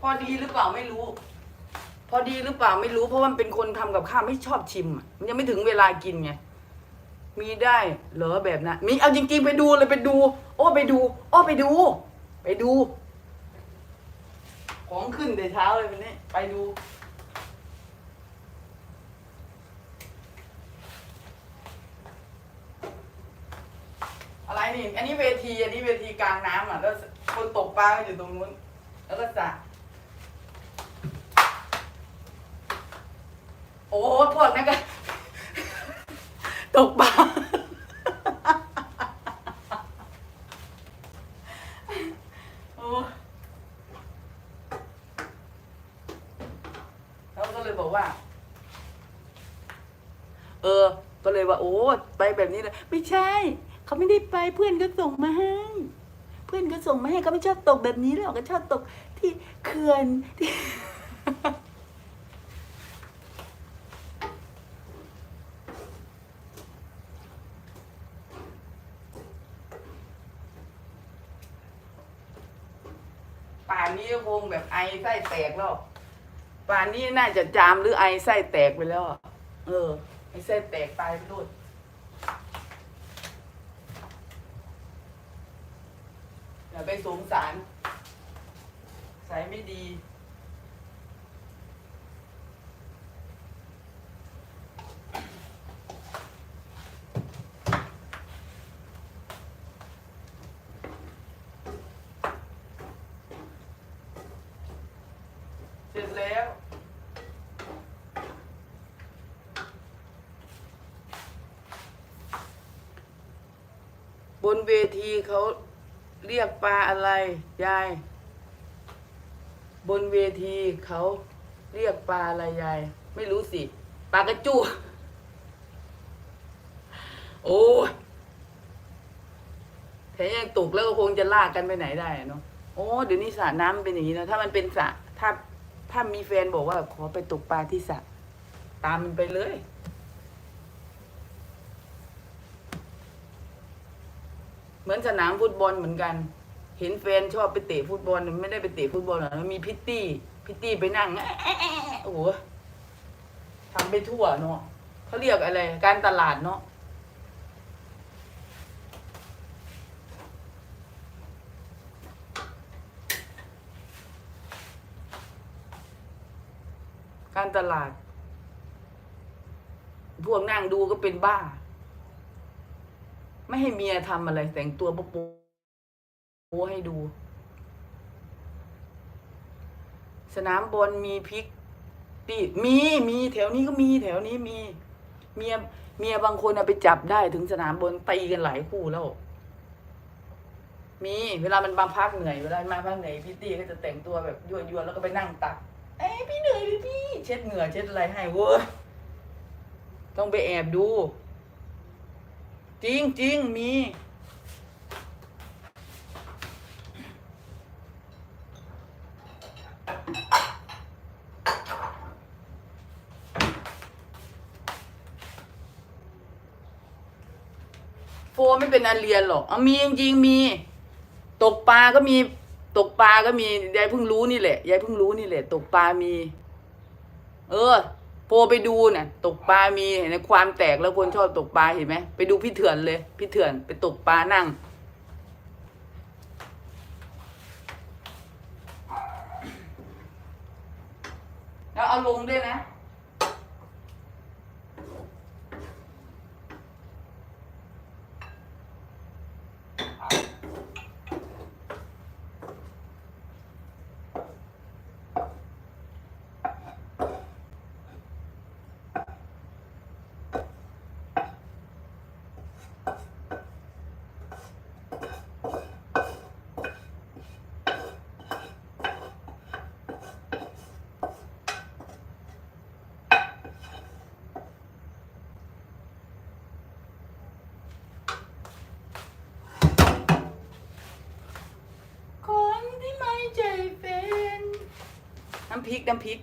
พอดีหรือเปล่าไม่รู้ พอดีหรือเปล่าไม่รู้ เพราะว่ามันเป็นคนทำกับข้าวไม่ชอบชิมอะมันยังไม่ถึงเวลากินไงมีได้เหรอแบบนั้นมีเอาจริงๆไปดูเลยไปดู โอ้ไปดู โอ้ไปดู ไปดู ของขึ้นแต่เช้าเลยวันนี้ ไปดู อะไรนี่ อันนี้เวที อันนี้เวทีกลางน้ำอะ แล้วคนตกปลาก็อยู่ตรงนู้น แล้วก็สระโอ้พวกนั้นก็ตกปลา โอ้แล้ วก็เลยบอกว่า เออ ก็เลยว่า โอ้ไปแบบนี้เลยไม่ใช่ เขาไม่ได้ไปเพื่อนก็ส่งมาให้ เพื่อนก็ส่งมาให้เขาไม่ชอบตกแบบนี้หรอกก็ชอบตกที่เขื่อนที่ป่านนี้คงแบบไอไส้แตกแล้ว ป่านนี้น่าจะจามหรือไอไส้แตกไปแล้ว เออ ไอไส้แตกตายไปด้วยอย่าไปสงสาร ใส่ไม่ดี บนเวทีเขาเรียกปลาอะไร ยาย บนเวทีเขาเรียกปลาอะไรยาย ไม่รู้สิปลากระจูโอ้แถมยังตกแล้วก็คงจะลากกันไปไหนได้เนาะโอ้เดี๋ยวนี้สระน้ำเป็นอย่างนี้นะถ้ามันเป็นสระถ้าถ้ามีแฟนบอกว่าขอไปตกปลาที่สระตามมันไปเลย เหมือนสนามฟุตบอลเหมือนกัน เห็นแฟนชอบไปเตะฟุตบอลไม่ได้ไปเตะฟุตบอลหรอกมันมีพิตตี้ พิตตี้ไปนั่งอะโอ้โหทำไปทั่วเนาะเขาเรียกอะไร การตลาดเนาะการตลาด พวกนั่งดูก็เป็นบ้า ไม่ให้เมียทำอะไรแต่งตัวโป๊ะโป๊ะให้ดู สนามบอลมีพริกตีมีมีแถวนี้ก็มีแถวนี้มี เมียเมียบางคนเอาไปจับได้ถึงสนามบอลตีกันหลายคู่แล้ว มี เวลามันบางพักเหนื่อยเวลามาพักเหนื่อยพี่ตี้ก็จะแต่งตัวแบบยั่วๆแล้วก็ไปนั่งตักเอ้พี่เหนื่อยเลยพี่ เช็ดเหงื่อเช็ดอะไรให้เว้ยต้องไปแอบดู จริงจริงมี โฟไม่เป็นอันเรียนหรอกเอามีจริงๆมี ตกปลาก็มี ตกปลาก็มียายเพิ่งรู้นี่แหละยายเพิ่งรู้นี่แหละ ตกปลามี เออ พไปดูน่ะ ตกปลามีเห็นความแตกแล้วคนชอบตกปลาเห็นไหมไปดูพี่เถื่อนเลย พี่เถื่อนไปตกปลานั่ง แล้วเอาลงด้วยนะ คนที่ไม่ใจเป็นน้ำพริกน้ำพริก